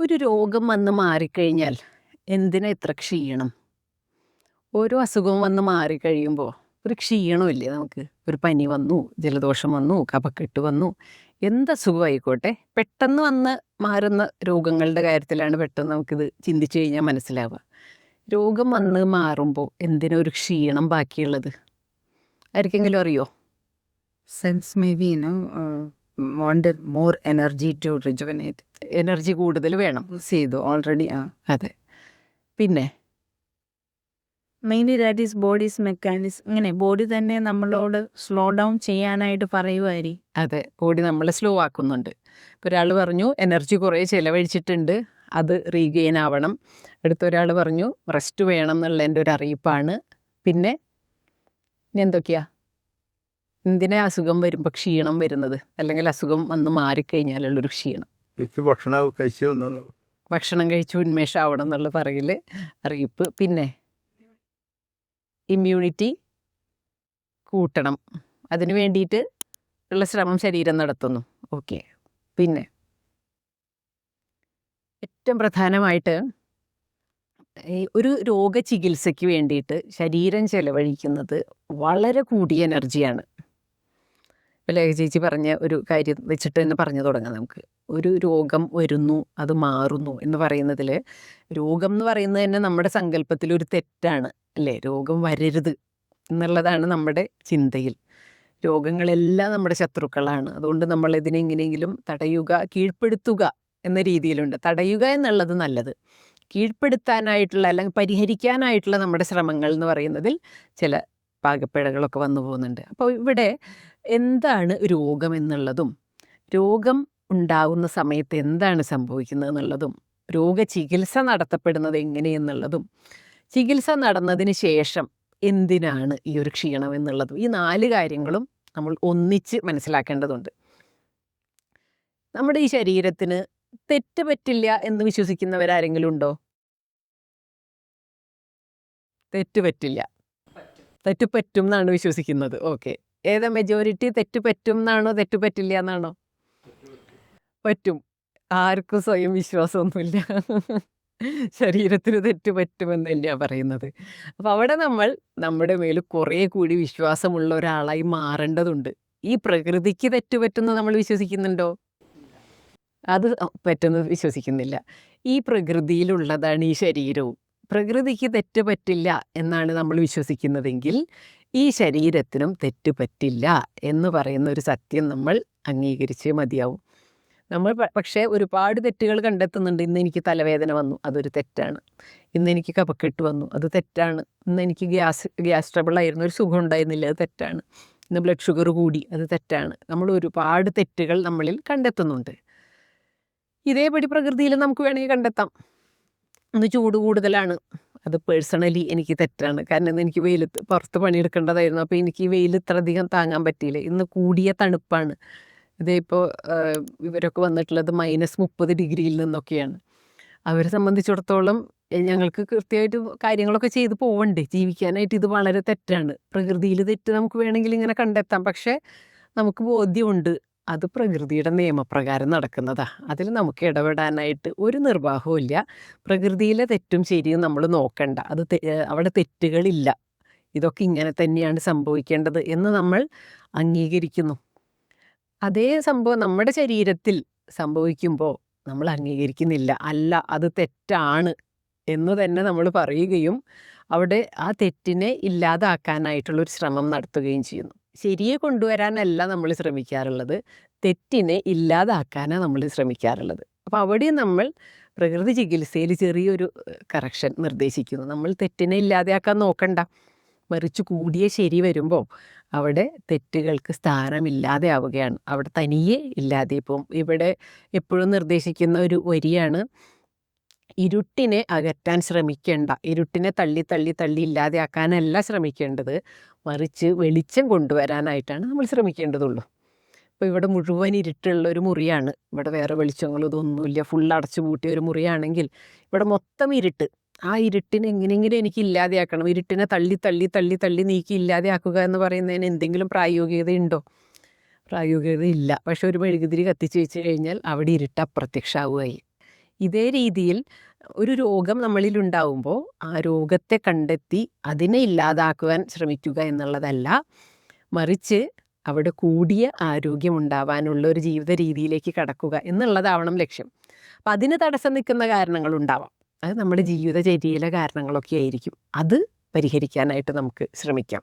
ഒരു രോഗം വന്ന് മാറിക്കഴിഞ്ഞാൽ എന്തിനാ ഇത്ര ക്ഷീണം? ഓരോ അസുഖവും വന്ന് മാറിക്കഴിയുമ്പോൾ ഒരു ക്ഷീണമില്ലേ നമുക്ക്? ഒരു പനി വന്നു ജലദോഷം വന്നു കപക്കെട്ട് വന്നു. എന്ത് അസുഖമായിക്കോട്ടെ? പെട്ടെന്ന് വന്ന് മാറുന്ന രോഗങ്ങളുടെ കാര്യത്തിലാണ് പെട്ടെന്ന് നമുക്കിത് ചിന്തിച്ചു കഴിഞ്ഞാൽ മനസ്സിലാവുക. രോഗം വന്ന് മാറുമ്പോൾ എന്തിനാ ഒരു ക്ഷീണം ബാക്കിയുള്ളത്? ആർക്കെങ്കിലും അറിയോ? Sense may be know uh, more energy to rejuvenate energy കൂടുതൽ വേണം. ചെയ്തു ഓൾറെഡി ആ. അതെ. പിന്നെ? Mainly that is body's mechanism ഇങ്ങനെ ബോഡി തന്നെ നമ്മളോട് സ്ലോ ഡൗൺ ചെയ്യാനായിട്ട് പറയുമായിരിക്കും അതെ ബോഡി നമ്മളെ സ്ലോ ആക്കുന്നുണ്ട്. ഇപ്പോൾ ഒരാൾ പറഞ്ഞു എനർജി കുറേ ചിലവഴിച്ചിട്ടുണ്ട്. അത് റീഗെയിൻ ആവണം. അടുത്ത ഒരാൾ പറഞ്ഞു റെസ്റ്റ് വേണം എന്നുള്ള എന്റെ ഒരു അറിയിപ്പാണ്. പിന്നെ എന്തൊക്കെയാ? എന്തിനാ അസുഖം വരുമ്പോൾ ക്ഷീണം വരുന്നത്. അല്ലെങ്കിൽ അസുഖം വന്ന് മാറിക്കഴിഞ്ഞാലുള്ളൊരു ക്ഷീണം. ഭക്ഷണം കഴിച്ചു ഭക്ഷണം കഴിച്ച് ഉന്മേഷമാവണം എന്നുള്ള പറയൽ അറിയിപ്പ്. പിന്നെ ഇമ്മ്യൂണിറ്റി കൂട്ടണം. അതിനു വേണ്ടിയിട്ട് ഉള്ള ശ്രമം ശരീരം നടത്തുന്നു. ഓക്കെ. പിന്നെ ഏറ്റവും പ്രധാനമായിട്ട് ഒരു രോഗചികിത്സയ്ക്ക് വേണ്ടിയിട്ട് ശരീരം ചെലവഴിക്കുന്നത് വളരെ കൂടിയ എനർജിയാണ് ലേഖ ചേച്ചി പറഞ്ഞ ഒരു കാര്യം വെച്ചിട്ട് തന്നെ പറഞ്ഞു തുടങ്ങാം നമുക്ക്. ഒരു രോഗം വരുന്നു അത് മാറുന്നു എന്ന് പറയുന്നതിൽ രോഗം എന്ന് പറയുന്നത് തന്നെ നമ്മുടെ സങ്കല്പത്തിൽ ഒരു തെറ്റാണ് അല്ലേ? രോഗം വരരുത് എന്നുള്ളതാണ് നമ്മുടെ ചിന്തയിൽ. രോഗങ്ങളെല്ലാം നമ്മുടെ ശത്രുക്കളാണ്. അതുകൊണ്ട് നമ്മൾ ഇതിനെ എങ്ങനെയെങ്കിലും തടയുക കീഴ്പ്പെടുത്തുക എന്ന രീതിയിലുണ്ട്. തടയുക എന്നുള്ളത് നല്ലത്. കീഴ്പ്പെടുത്താനായിട്ടുള്ള അല്ലെങ്കിൽ പരിഹരിക്കാനായിട്ടുള്ള നമ്മുടെ ശ്രമങ്ങൾ എന്ന് പറയുന്നതിൽ ചില പാകപ്പിഴകളൊക്കെ വന്നു പോകുന്നുണ്ട്. അപ്പോൾ ഇവിടെ എന്താണ് രോഗം എന്നുള്ളതും രോഗം ഉണ്ടാകുന്ന സമയത്ത് എന്താണ് സംഭവിക്കുന്നത് എന്നുള്ളതും രോഗചികിത്സ നടത്തപ്പെടുന്നത് എങ്ങനെയെന്നുള്ളതും ചികിത്സ നടന്നതിന് ശേഷം എന്തിനാണ് ഈ ഒരു ക്ഷീണം എന്നുള്ളതും ഈ നാല് കാര്യങ്ങളും നമ്മൾ ഒന്നിച്ച് മനസ്സിലാക്കേണ്ടതുണ്ട്. നമ്മുടെ ഈ ശരീരത്തിന് തെറ്റ് പറ്റില്ല എന്ന് വിശ്വസിക്കുന്നവരാരെങ്കിലും ഉണ്ടോ? തെറ്റ് പറ്റില്ല. തെറ്റ് പറ്റും എന്നാണ് വിശ്വസിക്കുന്നത്. ഓക്കെ. ഏതാ മെജോറിറ്റി തെറ്റ് പറ്റും എന്നാണോ തെറ്റ് പറ്റില്ല എന്നാണോ? പറ്റും. ആർക്കും സ്വയം വിശ്വാസമൊന്നുമില്ല. ശരീരത്തിന് തെറ്റ് പറ്റുമെന്ന് തന്നെയാണ് പറയുന്നത്. അപ്പോൾ അവിടെ നമ്മൾ നമ്മുടെ മേൽ കുറേ കൂടി വിശ്വാസമുള്ള ഒരാളായി മാറേണ്ടതുണ്ട്. ഈ പ്രകൃതിക്ക് തെറ്റ് പറ്റുന്ന നമ്മൾ വിശ്വസിക്കുന്നുണ്ടോ? അത് പറ്റുന്ന വിശ്വസിക്കുന്നില്ല. ഈ പ്രകൃതിയിലുള്ളതാണ് ഈ ശരീരവും. പ്രകൃതിക്ക് തെറ്റ് പറ്റില്ല എന്നാണ് നമ്മൾ വിശ്വസിക്കുന്നതെങ്കിൽ ഈ ശരീരത്തിനും തെറ്റ് പറ്റില്ല എന്ന് പറയുന്ന ഒരു സത്യം നമ്മൾ അംഗീകരിച്ചേ മതിയാവും. നമ്മൾ പക്ഷേ ഒരുപാട് തെറ്റുകൾ കണ്ടെത്തുന്നുണ്ട്. ഇന്ന് എനിക്ക് തലവേദന വന്നു അതൊരു തെറ്റാണ്. ഇന്ന് എനിക്ക് കപക്കെട്ട് വന്നു അത് തെറ്റാണ്. ഇന്ന് എനിക്ക് ഗ്യാസ് ഗ്യാസ് ട്രബിൾ ആയിരുന്നു ഒരു സുഖം ഉണ്ടായിരുന്നില്ല അത് തെറ്റാണ്. ഇന്ന് ബ്ലഡ് ഷുഗർ കൂടി അത് തെറ്റാണ്. നമ്മൾ ഒരുപാട് തെറ്റുകൾ നമ്മളിൽ കണ്ടെത്തുന്നുണ്ട്. ഇതേപടി പ്രകൃതിയിൽ നമുക്ക് വേണമെങ്കിൽ കണ്ടെത്താം. ഇന്ന് ചൂട് കൂടുതലാണ്. അത് പേഴ്സണലി എനിക്ക് തെറ്റാണ്. കാരണം എനിക്ക് വെയിലത്ത് പുറത്ത് പണിയെടുക്കേണ്ടതായിരുന്നു. അപ്പോൾ എനിക്ക് ഈ വെയിൽ ഇത്ര അധികം താങ്ങാൻ പറ്റിയില്ല. ഇന്ന് കൂടിയ തണുപ്പാണ്. ഇതേ ഇപ്പോൾ ഇവരൊക്കെ വന്നിട്ടുള്ളത് മൈനസ് മുപ്പത് ഡിഗ്രിയിൽ നിന്നൊക്കെയാണ്. അവരെ സംബന്ധിച്ചിടത്തോളം ഞങ്ങൾക്ക് കൃത്യമായിട്ട് കാര്യങ്ങളൊക്കെ ചെയ്ത് പോവണ്ടേ. ജീവിക്കാനായിട്ട് ഇത് വളരെ തെറ്റാണ്. പ്രകൃതിയിൽ തെറ്റ് നമുക്ക് വേണമെങ്കിൽ ഇങ്ങനെ കണ്ടെത്താം. പക്ഷേ നമുക്ക് ബോധ്യമുണ്ട്. അത് പ്രകൃതിയുടെ നിയമപ്രകാരം നടക്കുന്നതാ. അതിൽ നമുക്ക് ഇടപെടാനായിട്ട് ഒരു നിർവാഹവും പ്രകൃതിയിലെ തെറ്റും ശരിയും നമ്മൾ നോക്കണ്ട. അത് അവിടെ തെറ്റുകളില്ല. ഇതൊക്കെ ഇങ്ങനെ തന്നെയാണ് സംഭവിക്കേണ്ടത് എന്ന് നമ്മൾ അംഗീകരിക്കുന്നു. അതേ സംഭവം നമ്മുടെ ശരീരത്തിൽ സംഭവിക്കുമ്പോൾ നമ്മൾ അംഗീകരിക്കുന്നില്ല. അല്ല അത് തെറ്റാണ് എന്ന് തന്നെ നമ്മൾ പറയുകയും അവിടെ ആ തെറ്റിനെ ഇല്ലാതാക്കാനായിട്ടുള്ളൊരു ശ്രമം നടത്തുകയും ചെയ്യുന്നു. ശരിയെ കൊണ്ടുവരാനല്ല നമ്മൾ ശ്രമിക്കാറുള്ളത്. തെറ്റിനെ ഇല്ലാതാക്കാനാണ് നമ്മൾ ശ്രമിക്കാറുള്ളത്. അപ്പോൾ അവിടെ നമ്മൾ പ്രകൃതി ചികിത്സയിൽ ചെറിയൊരു കറക്ഷൻ നിർദ്ദേശിക്കുന്നു. നമ്മൾ തെറ്റിനെ ഇല്ലാതെയാക്കാൻ നോക്കണ്ട. മറിച്ച് കൂടിയ ശരി വരുമ്പോൾ അവിടെ തെറ്റുകൾക്ക് സ്ഥാനമില്ലാതെ ആവുകയാണ്. അവിടെ തനിയെ ഇല്ലാതെ ഇപ്പം ഇവിടെ എപ്പോഴും നിർദ്ദേശിക്കുന്ന ഒരു വരിയാണ് ഇരുട്ടിനെ അകറ്റാൻ ശ്രമിക്കേണ്ട. ഇരുട്ടിനെ തള്ളി തള്ളി തള്ളി ഇല്ലാതെയാക്കാനല്ല ശ്രമിക്കേണ്ടത്. മറിച്ച് വെളിച്ചം കൊണ്ടുവരാനായിട്ടാണ് നമ്മൾ ശ്രമിക്കേണ്ടതുള്ളൂ. അപ്പോൾ ഇവിടെ മുഴുവൻ ഇരുട്ടുള്ള ഒരു മുറിയാണ്. ഇവിടെ വേറെ വെളിച്ചങ്ങളും ഇതൊന്നുമില്ല ഫുൾ അടച്ചു പൂട്ടിയ ഒരു മുറിയാണെങ്കിൽ ഇവിടെ മൊത്തം ഇരുട്ട്. ആ ഇരുട്ടിനെ എങ്ങനെയെങ്കിലും എനിക്ക് ഇല്ലാതെയാക്കണം. ഇരുട്ടിനെ തള്ളി തള്ളി തള്ളി തള്ളി നീക്കി ഇല്ലാതെയാക്കുക എന്ന് പറയുന്നതിന് എന്തെങ്കിലും പ്രായോഗികതയുണ്ടോ? പ്രായോഗികത ഇല്ല പക്ഷെ ഒരു മെഴുകുതിരി കത്തിച്ച് വെച്ച് കഴിഞ്ഞാൽ അവിടെ ഇരുട്ട് അപ്രത്യക്ഷമാവുകയായി ഇതേ രീതിയിൽ ഒരു രോഗം നമ്മളിൽ ഉണ്ടാവുമ്പോൾ ആ രോഗത്തെ കണ്ടെത്തി അതിനെ ഇല്ലാതാക്കുവാൻ ശ്രമിക്കുക എന്നുള്ളതല്ല. മറിച്ച് അവിടെ കൂടിയ ആരോഗ്യം ഉണ്ടാവാനുള്ള ഒരു ജീവിത രീതിയിലേക്ക് കടക്കുക എന്നുള്ളതാവണം ലക്ഷ്യം. അപ്പം അതിന് തടസ്സം നിൽക്കുന്ന കാരണങ്ങളുണ്ടാവാം അത് നമ്മുടെ ജീവിതചര്യയിലെ കാരണങ്ങളൊക്കെ ആയിരിക്കും. അത് പരിഹരിക്കാനായിട്ട് നമുക്ക് ശ്രമിക്കാം.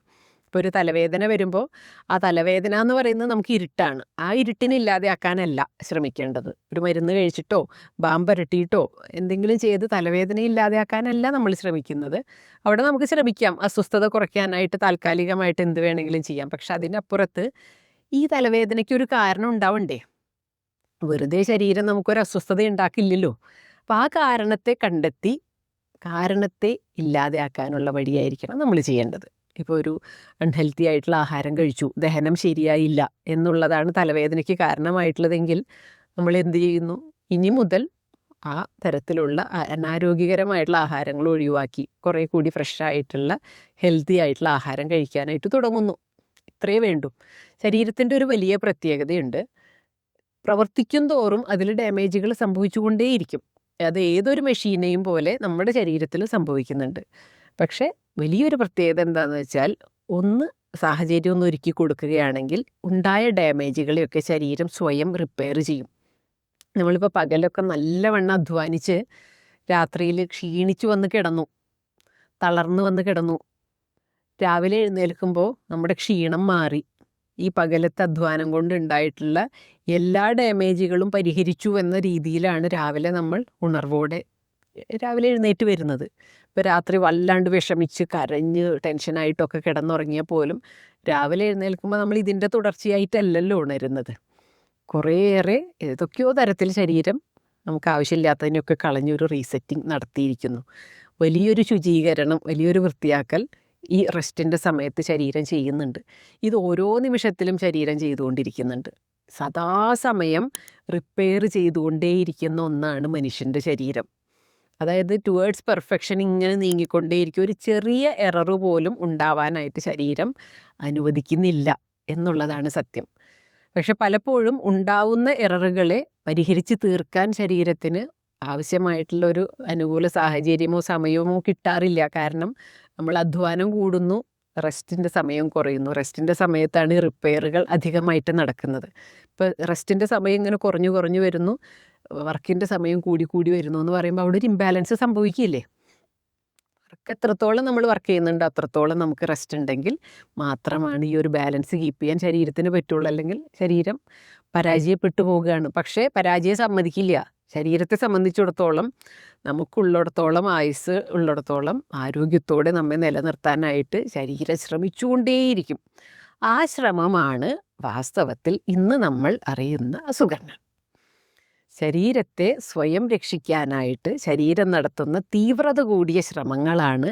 ഇപ്പോൾ ഒരു തലവേദന വരുമ്പോൾ ആ തലവേദന എന്ന് പറയുന്നത് നമുക്ക് ഇരുട്ടാണ്. ആ ഇരുട്ടിനെ ഇല്ലാതെയാക്കാനല്ല ശ്രമിക്കേണ്ടത്. ഒരു മരുന്ന് കഴിച്ചിട്ടോ ബാമ്പരട്ടിയിട്ടോ എന്തെങ്കിലും ചെയ്ത് തലവേദന ഇല്ലാതെ ആക്കാനല്ല നമ്മൾ ശ്രമിക്കുന്നത്. അവിടെ നമുക്ക് ശ്രമിക്കാം. അസ്വസ്ഥത കുറയ്ക്കാനായിട്ട് താൽക്കാലികമായിട്ട് എന്ത് വേണമെങ്കിലും ചെയ്യാം. പക്ഷെ അതിനപ്പുറത്ത് ഈ തലവേദനയ്ക്ക് ഒരു കാരണം ഉണ്ടാവണ്ടേ? വെറുതെ ശരീരം നമുക്കൊരു അസ്വസ്ഥത ഉണ്ടാക്കില്ലല്ലോ. അപ്പം ആ കാരണത്തെ കണ്ടെത്തി കാരണത്തെ ഇല്ലാതെയാക്കാനുള്ള വഴിയായിരിക്കണം നമ്മൾ ചെയ്യേണ്ടത്. ഇപ്പോൾ ഒരു അൺഹെൽത്തി ആയിട്ടുള്ള ആഹാരം കഴിച്ചു ദഹനം ശരിയായില്ല എന്നുള്ളതാണ് തലവേദനയ്ക്ക് കാരണമായിട്ടുള്ളതെങ്കിൽ നമ്മൾ എന്ത് ചെയ്യുന്നു? ഇനി മുതൽ ആ തരത്തിലുള്ള അനാരോഗ്യകരമായിട്ടുള്ള ആഹാരങ്ങൾ ഒഴിവാക്കി കുറേ കൂടി ഫ്രഷ് ആയിട്ടുള്ള ഹെൽത്തി ആയിട്ടുള്ള ആഹാരം കഴിക്കാനായിട്ട് തുടങ്ങുന്നു. ഇത്രയേ വേണ്ടു. ശരീരത്തിന്റെ ഒരു വലിയ പ്രത്യേകതയുണ്ട്. പ്രവർത്തിക്കും തോറും അതിൽ ഡാമേജുകൾ സംഭവിച്ചുകൊണ്ടേയിരിക്കും. അത് ഏതൊരു മെഷീനെയും പോലെ നമ്മുടെ ശരീരത്തിൽ സംഭവിക്കുന്നുണ്ട്. പക്ഷേ വലിയൊരു പ്രത്യേകത എന്താണെന്ന് വെച്ചാൽ ഒന്ന് സാഹചര്യം ഒന്ന് ഒരുക്കി കൊടുക്കുകയാണെങ്കിൽ ഉണ്ടായ ഡാമേജുകളെയൊക്കെ ശരീരം സ്വയം റിപ്പയർ ചെയ്യും. നമ്മളിപ്പോൾ പകലൊക്കെ നല്ലവണ്ണം അധ്വാനിച്ച് രാത്രിയിൽ ക്ഷീണിച്ചു വന്ന് കിടന്നു തളർന്നു വന്ന് കിടന്നു രാവിലെ എഴുന്നേൽക്കുമ്പോൾ നമ്മുടെ ക്ഷീണം മാറി. ഈ പകലത്തെ അധ്വാനം കൊണ്ട് ഉണ്ടായിട്ടുള്ള എല്ലാ ഡാമേജുകളും പരിഹരിച്ചു എന്ന രീതിയിലാണ് രാവിലെ നമ്മൾ ഉണർവോടെ രാവിലെ എഴുന്നേറ്റ് വരുന്നത്. ഇപ്പോൾ രാത്രി വല്ലാണ്ട് വിഷമിച്ച് കരഞ്ഞ് ടെൻഷനായിട്ടൊക്കെ കിടന്നുറങ്ങിയാൽ പോലും രാവിലെ എഴുന്നേൽക്കുമ്പോൾ നമ്മൾ ഇതിന്റെ തുടർച്ചയായിട്ടല്ലല്ലോ ഉണരുന്നത്. കുറേയേറെ ഏതൊക്കെയോ തരത്തിൽ ശരീരം നമുക്ക് ആവശ്യമില്ലാത്തതിനൊക്കെ കളഞ്ഞൊരു റീസെറ്റിംഗ് നടത്തിയിരിക്കുന്നു. വലിയൊരു ശുചീകരണം വലിയൊരു വൃത്തിയാക്കൽ ഈ റെസ്റ്റിന്റെ സമയത്ത് ശരീരം ചെയ്യുന്നുണ്ട്. ഇത് ഓരോ നിമിഷത്തിലും ശരീരം ചെയ്തുകൊണ്ടിരിക്കുന്നുണ്ട്. സദാസമയം റിപ്പയർ ചെയ്തുകൊണ്ടേയിരിക്കുന്ന ഒന്നാണ് മനുഷ്യന്റെ ശരീരം. അതായത് ടുവേർഡ്സ് പെർഫെക്ഷൻ ഇങ്ങനെ നീങ്ങിക്കൊണ്ടേയിരിക്കും. ഒരു ചെറിയ എറർ പോലും ഉണ്ടാവാനായിട്ട് ശരീരം അനുവദിക്കുന്നില്ല എന്നുള്ളതാണ് സത്യം. പക്ഷെ പലപ്പോഴും ഉണ്ടാവുന്ന എററുകളെ പരിഹരിച്ച് തീർക്കാൻ ശരീരത്തിന് ആവശ്യമായിട്ടുള്ള ഒരു അനുകൂല സാഹചര്യമോ സമയമോ കിട്ടാറില്ല. കാരണം നമ്മൾ അധ്വാനം കൂടുന്നു റെസ്റ്റിന്റെ സമയം കുറയുന്നു. റെസ്റ്റിന്റെ സമയത്താണ് റിപ്പയറുകൾ അധികമായിട്ട് നടക്കുന്നത്. ഇപ്പോൾ റെസ്റ്റിന്റെ സമയം ഇങ്ങനെ കുറഞ്ഞു കുറഞ്ഞു വരുന്നു. വർക്കിന്റെ സമയം കൂടി കൂടി വരുന്നു എന്ന് പറയുമ്പോൾ അവിടെ ഒരു ഇംബാലൻസ് സംഭവിക്കില്ലേ വർക്ക് എത്രത്തോളം നമ്മൾ വർക്ക് ചെയ്യുന്നുണ്ട് അത്രത്തോളം നമുക്ക് റെസ്റ്റ് ഉണ്ടെങ്കിൽ മാത്രമാണ് ഈ ഒരു ബാലൻസ് കീപ്പ് ചെയ്യാൻ ശരീരത്തിന് പറ്റുള്ളൂ. അല്ലെങ്കിൽ ശരീരം പരാജയപ്പെട്ടു പോവുകയാണ്. പക്ഷേ പരാജയം സമ്മതിക്കില്ല. ശരീരത്തെ സംബന്ധിച്ചിടത്തോളം നമുക്കുള്ളിടത്തോളം ആയുസ് ഉള്ളിടത്തോളം ആരോഗ്യത്തോടെ നമ്മെ നിലനിർത്താനായിട്ട് ശരീരം ശ്രമിച്ചുകൊണ്ടേയിരിക്കും. ആ ശ്രമമാണ് വാസ്തവത്തിൽ ഇന്ന് നമ്മൾ അറിയുന്ന അസുഖങ്ങൾ. ശരീരത്തെ സ്വയം രക്ഷിക്കാനായിട്ട് ശരീരം നടത്തുന്ന തീവ്രത കൂടിയ ശ്രമങ്ങളാണ്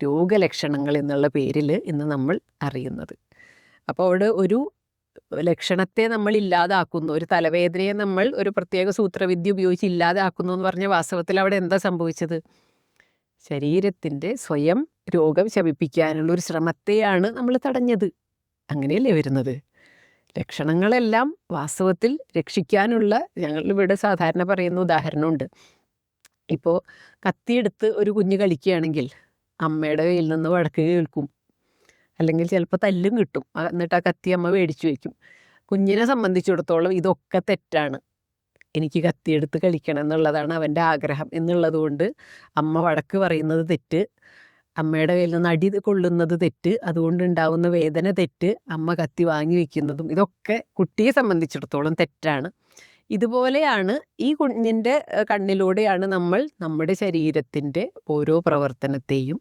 രോഗലക്ഷണങ്ങൾ എന്നുള്ള പേരിൽ ഇന്ന് നമ്മൾ അറിയുന്നത്. അപ്പോൾ അവിടെ ഒരു ലക്ഷണത്തെ നമ്മൾ ഇല്ലാതാക്കുന്നു ഒരു തലവേദനയെ നമ്മൾ ഒരു പ്രത്യേക സൂത്രവിദ്യ ഉപയോഗിച്ച് ഇല്ലാതാക്കുന്നു എന്ന് പറഞ്ഞ വാസ്തവത്തിൽ അവിടെ എന്താ സംഭവിച്ചത്? ശരീരത്തിന്റെ സ്വയം രോഗം ശമിപ്പിക്കാനുള്ള ഒരു ശ്രമത്തെയാണ് നമ്മൾ തടഞ്ഞത്. അങ്ങനെയല്ലേ വരുന്നത്? ലക്ഷണങ്ങളെല്ലാം വാസ്തവത്തിൽ രക്ഷിക്കാനുള്ള ഞങ്ങളിവിടെ സാധാരണ പറയുന്ന ഉദാഹരണമുണ്ട്. ഇപ്പോൾ കത്തിയെടുത്ത് ഒരു കുഞ്ഞ് കളിക്കുകയാണെങ്കിൽ അമ്മയുടെ കയ്യിൽ നിന്ന് വഴക്ക് കേൾക്കും. അല്ലെങ്കിൽ ചിലപ്പോൾ തല്ലും കിട്ടും. എന്നിട്ട് ആ കത്തി അമ്മ മേടിച്ചു വയ്ക്കും കുഞ്ഞിനെ സംബന്ധിച്ചിടത്തോളം ഇതൊക്കെ തെറ്റാണ്. എനിക്ക് കത്തിയെടുത്ത് കളിക്കണം എന്നുള്ളതാണ് അവന്റെ ആഗ്രഹം. എന്നുള്ളതുകൊണ്ട് അമ്മ വഴക്ക് പറയുന്നത് തെറ്റ്. അമ്മയുടെ കയ്യിൽ നിന്ന് അടി കൊള്ളുന്നത് തെറ്റ് അതുകൊണ്ട് ഉണ്ടാവുന്ന വേദന തെറ്റ് അമ്മ കത്തി വാങ്ങി വെക്കുന്നതും ഇതൊക്കെ കുട്ടിയെ സംബന്ധിച്ചിടത്തോളം തെറ്റാണ്. ഇതുപോലെയാണ് ഈ കുഞ്ഞിന്റെ കണ്ണിലൂടെയാണ് നമ്മൾ നമ്മുടെ ശരീരത്തിന്റെ ഓരോ പ്രവർത്തനത്തെയും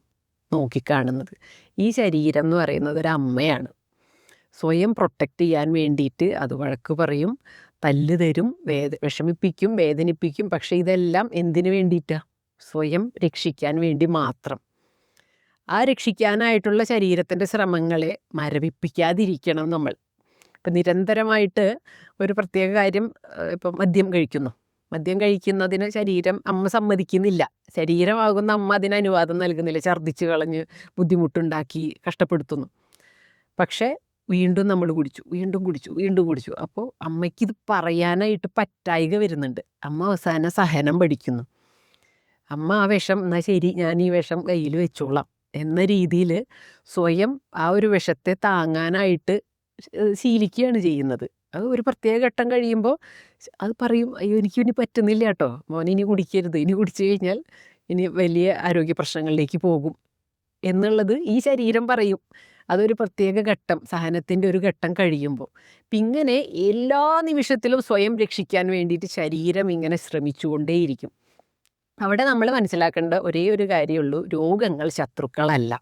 നോക്കിക്കാണുന്നത്. ഈ ശരീരം എന്ന് പറയുന്നത് ഒരു അമ്മയാണ്. സ്വയം പ്രൊട്ടക്റ്റ് ചെയ്യാൻ വേണ്ടിയിട്ട് അത് വഴക്ക് പറയും തല്ല് തരും വേദ വിഷമിപ്പിക്കും വേദനിപ്പിക്കും പക്ഷേ ഇതെല്ലാം എന്തിനു വേണ്ടിയിട്ടാണ് സ്വയം രക്ഷിക്കാൻ വേണ്ടി മാത്രം. ആ രക്ഷിക്കാനായിട്ടുള്ള ശരീരത്തിന്റെ ശ്രമങ്ങളെ മരവിപ്പിക്കാതിരിക്കണം നമ്മൾ. ഇപ്പം നിരന്തരമായിട്ട് ഒരു പ്രത്യേക കാര്യം ഇപ്പം മദ്യം കഴിക്കുന്നു. മദ്യം കഴിക്കുന്നതിന് ശരീരം അമ്മ സമ്മതിക്കുന്നില്ല. ശരീരമാകുന്ന അമ്മ അതിന് അനുവാദം നൽകുന്നില്ല. ഛർദ്ദിച്ച് കളഞ്ഞ് ബുദ്ധിമുട്ടുണ്ടാക്കി കഷ്ടപ്പെടുത്തുന്നു. പക്ഷേ വീണ്ടും നമ്മൾ കുടിച്ചു. വീണ്ടും കുടിച്ചു. വീണ്ടും കുടിച്ചു. അപ്പോൾ അമ്മയ്ക്ക് ഇത് പറയാനായിട്ട് പറ്റായിക വരുന്നുണ്ട്. അമ്മ അവസാനം സഹനം പഠിക്കുന്നു. അമ്മ ആ വിഷം എന്നാൽ ശരി ഞാൻ ഈ വിഷം കയ്യിൽ വെച്ചോളാം. എന്ന രീതിയിൽ സ്വയം ആ ഒരു വിഷത്തെ താങ്ങാനായിട്ട് ശീലിക്കുകയാണ് ചെയ്യുന്നത്. അത് ഒരു പ്രത്യേക ഘട്ടം കഴിയുമ്പോൾ അത് പറയും അയ്യോ എനിക്ക് ഇനി പറ്റുന്നില്ല കേട്ടോ. മോൻ ഇനി കുടിക്കരുത്. ഇനി കുടിച്ചു കഴിഞ്ഞാൽ ഇനി വലിയ ആരോഗ്യ പ്രശ്നങ്ങളിലേക്ക് പോകും. എന്നുള്ളത് ഈ ശരീരം പറയും. അതൊരു പ്രത്യേക ഘട്ടം സഹനത്തിന്റെ ഒരു ഘട്ടം കഴിയുമ്പോൾ അപ്പം ഇങ്ങനെ എല്ലാ നിമിഷത്തിലും സ്വയം രക്ഷിക്കാൻ വേണ്ടിയിട്ട് ശരീരം ഇങ്ങനെ ശ്രമിച്ചുകൊണ്ടേയിരിക്കും. അവിടെ നമ്മൾ മനസ്സിലാക്കേണ്ട ഒരേ ഒരു കാര്യമുള്ളൂ രോഗങ്ങൾ ശത്രുക്കളല്ല.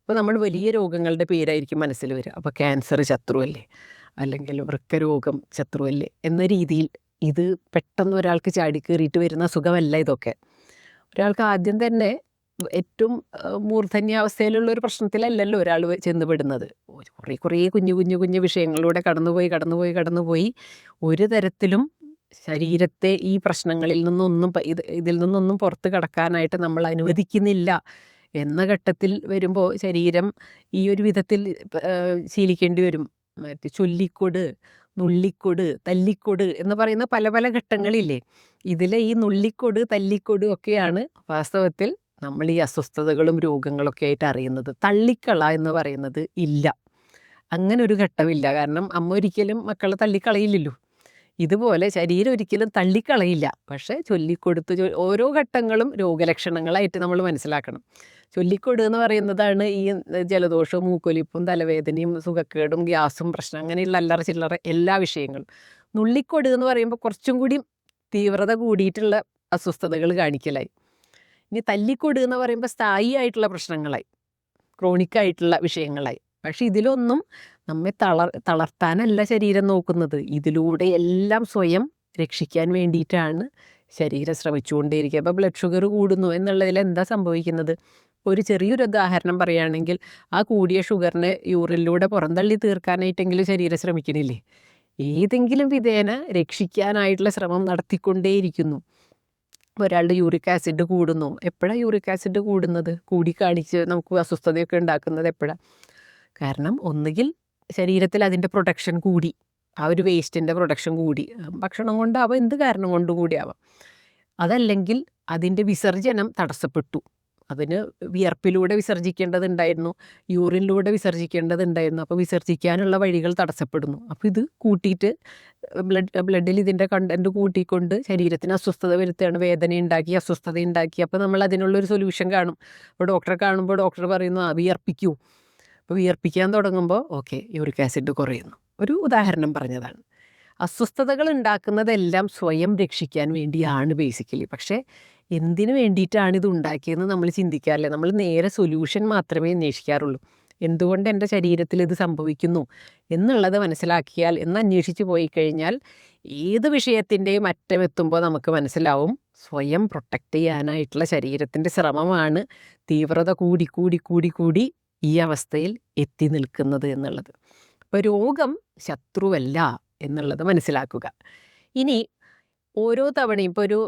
അപ്പോൾ നമ്മൾ വലിയ രോഗങ്ങളുടെ പേരായിരിക്കും മനസ്സിൽ വരിക. അപ്പോൾ ക്യാൻസർ ശത്രുവല്ലേ? അല്ലെങ്കിൽ വൃക്കരോഗം ശത്രുവല്ലേ? എന്ന രീതിയിൽ ഇത് പെട്ടെന്ന് ഒരാൾക്ക് ചാടിക്കേറിയിട്ട് വരുന്ന സുഖമല്ല ഇതൊക്കെ. ഒരാൾക്ക് ആദ്യം തന്നെ ഏറ്റവും മൂർധന്യാവസ്ഥയിലുള്ള ഒരു പ്രശ്നത്തിലല്ലല്ലോ ഒരാൾ ചെന്നുപെടുന്നത്. കുറേ കുറേ കുഞ്ഞു കുഞ്ഞു കുഞ്ഞു വിഷയങ്ങളിലൂടെ കടന്നുപോയി കടന്നുപോയി കടന്നുപോയി. ഒരു തരത്തിലും ശരീരത്തെ ഈ പ്രശ്നങ്ങളിൽ നിന്നൊന്നും ഇത് ഇതിൽ നിന്നൊന്നും പുറത്ത് കടക്കാനായിട്ട് നമ്മൾ അനുവദിക്കുന്നില്ല. എന്ന ഘട്ടത്തിൽ വരുമ്പോൾ ശരീരം ഈ ഒരു വിധത്തിൽ ശീലിക്കേണ്ടി വരും. മറ്റേ ചൊല്ലിക്കൊട് നുള്ളിക്കൊട് തല്ലിക്കൊട് എന്ന് പറയുന്ന പല പല ഘട്ടങ്ങളില്ലേ? ഇതിലെ ഈ നുള്ളിക്കൊട് തല്ലിക്കൊട് ഒക്കെയാണ് വാസ്തവത്തിൽ നമ്മൾ ഈ അസ്വസ്ഥതകളും രോഗങ്ങളൊക്കെ ആയിട്ട് അറിയുന്നത്. തള്ളിക്കള എന്ന് പറയുന്നത് ഇല്ല. അങ്ങനെ ഒരു ഘട്ടമില്ല. കാരണം അമ്മ ഒരിക്കലും മക്കളെ തള്ളിക്കളയില്ലല്ലോ. ഇതുപോലെ ശരീരം ഒരിക്കലും തള്ളിക്കളയില്ല. പക്ഷേ ചൊല്ലിക്കൊടുത്ത് ഓരോ ഘട്ടങ്ങളും രോഗലക്ഷണങ്ങളായിട്ട് നമ്മൾ മനസ്സിലാക്കണം. ചൊല്ലിക്കൊട് എന്ന് പറയുന്നതാണ് ഈ ജലദോഷവും മൂക്കൊലിപ്പും തലവേദനയും സുഖക്കേടും ഗ്യാസും പ്രശ്നം അങ്ങനെയുള്ള അല്ലറ ചില്ലറ എല്ലാ വിഷയങ്ങളും. നുള്ളിക്കൊട് എന്ന് പറയുമ്പോൾ കുറച്ചും കൂടി തീവ്രത കൂടിയിട്ടുള്ള അസ്വസ്ഥതകൾ കാണിക്കലായി. ഇനി തല്ലിക്കൊട് എന്ന് പറയുമ്പോൾ സ്ഥായി ആയിട്ടുള്ള പ്രശ്നങ്ങളായി. ക്രോണിക്കായിട്ടുള്ള വിഷയങ്ങളായി. പക്ഷേ ഇതിലൊന്നും നമ്മെ തളർ തളർത്താനല്ല ശരീരം നോക്കുന്നത്. ഇതിലൂടെ എല്ലാം സ്വയം രക്ഷിക്കാൻ വേണ്ടിയിട്ടാണ് ശരീരം ശ്രമിച്ചുകൊണ്ടേയിരിക്കുക. അപ്പോൾ ബ്ലഡ് ഷുഗർ കൂടുന്നു എന്നുള്ളതിൽ എന്താ സംഭവിക്കുന്നത്? ഒരു ചെറിയൊരു ഉദാഹരണം പറയുകയാണെങ്കിൽ ആ കൂടിയ ഷുഗറിനെ യൂറിനിലൂടെ പുറന്തള്ളി തീർക്കാനായിട്ടെങ്കിലും ശരീരം ശ്രമിക്കണില്ലേ? ഏതെങ്കിലും വിധേന രക്ഷിക്കാനായിട്ടുള്ള ശ്രമം നടത്തിക്കൊണ്ടേയിരിക്കുന്നു. ഒരാളുടെ യൂറിക് ആസിഡ് കൂടുന്നു. എപ്പോഴാണ് യൂറിക് ആസിഡ് കൂടുന്നത്? കൂടി കാണിച്ച് നമുക്ക് അസ്വസ്ഥതയൊക്കെ ഉണ്ടാക്കുന്നത് എപ്പോഴാണ് കാരണം ഒന്നുകിൽ ശരീരത്തിൽ അതിന്റെ പ്രൊട്ടക്ഷൻ കൂടി. ആ ഒരു വേസ്റ്റിന്റെ പ്രൊട്ടക്ഷൻ കൂടി. ഭക്ഷണം കൊണ്ടാവാം എന്ത് കാരണം കൊണ്ട് കൂടിയാവാം അതല്ലെങ്കിൽ അതിന്റെ വിസർജനം തടസ്സപ്പെട്ടു. അതിന് വിയർപ്പിലൂടെ വിസർജിക്കേണ്ടതുണ്ടായിരുന്നു യൂറിനിലൂടെ വിസർജിക്കേണ്ടതുണ്ടായിരുന്നു അപ്പോൾ വിസർജിക്കാനുള്ള വഴികൾ തടസ്സപ്പെടുന്നു. അപ്പോൾ ഇത് കൂട്ടിയിട്ട് ബ്ലഡ് ബ്ലഡിൽ ഇതിന്റെ കണ്ടന്റ് കൂട്ടിക്കൊണ്ട് ശരീരത്തിന് അസ്വസ്ഥത വരുത്തുകയാണ്. വേദന ഉണ്ടാക്കി അസ്വസ്ഥത ഉണ്ടാക്കി. അപ്പോൾ നമ്മൾ അതിനുള്ളൊരു സൊല്യൂഷൻ കാണും. അപ്പോൾ ഡോക്ടറെ കാണുമ്പോൾ ഡോക്ടർ പറയുന്നു ആ വിയർപ്പിക്കൂ. അപ്പോൾ വിയർപ്പിക്കാൻ തുടങ്ങുമ്പോൾ ഓക്കെ യൂറിക് ആസിഡ് കുറയുന്നു. ഒരു ഉദാഹരണം പറഞ്ഞതാണ്. അസ്വസ്ഥതകൾ ഉണ്ടാക്കുന്നതെല്ലാം സ്വയം രക്ഷിക്കാൻ വേണ്ടിയാണ് ബേസിക്കലി. പക്ഷേ എന്തിനു വേണ്ടിയിട്ടാണ് ഇത് ഉണ്ടാക്കിയതെന്ന് നമ്മൾ ചിന്തിക്കാറില്ല. നമ്മൾ നേരെ സൊല്യൂഷൻ മാത്രമേ അന്വേഷിക്കാറുള്ളൂ. എന്തുകൊണ്ട് എന്റെ ശരീരത്തിൽ ഇത് സംഭവിക്കുന്നു എന്നുള്ളത് മനസ്സിലാക്കിയാൽ എന്ന് അന്വേഷിച്ച് പോയി കഴിഞ്ഞാൽ ഏത് വിഷയത്തിന്റെയും അറ്റമെത്തുമ്പോൾ നമുക്ക് മനസ്സിലാവും സ്വയം പ്രൊട്ടക്റ്റ് ചെയ്യാനായിട്ടുള്ള ശരീരത്തിന്റെ ശ്രമമാണ് തീവ്രത കൂടി കൂടി കൂടി കൂടി ഈ അവസ്ഥയിൽ എത്തി നിൽക്കുന്നത് എന്നുള്ളത്. അപ്പോൾ രോഗം ശത്രുവല്ല എന്നുള്ളത് മനസ്സിലാക്കുക. ഇനി ഓരോ തവണയും ഇപ്പോൾ ഒരു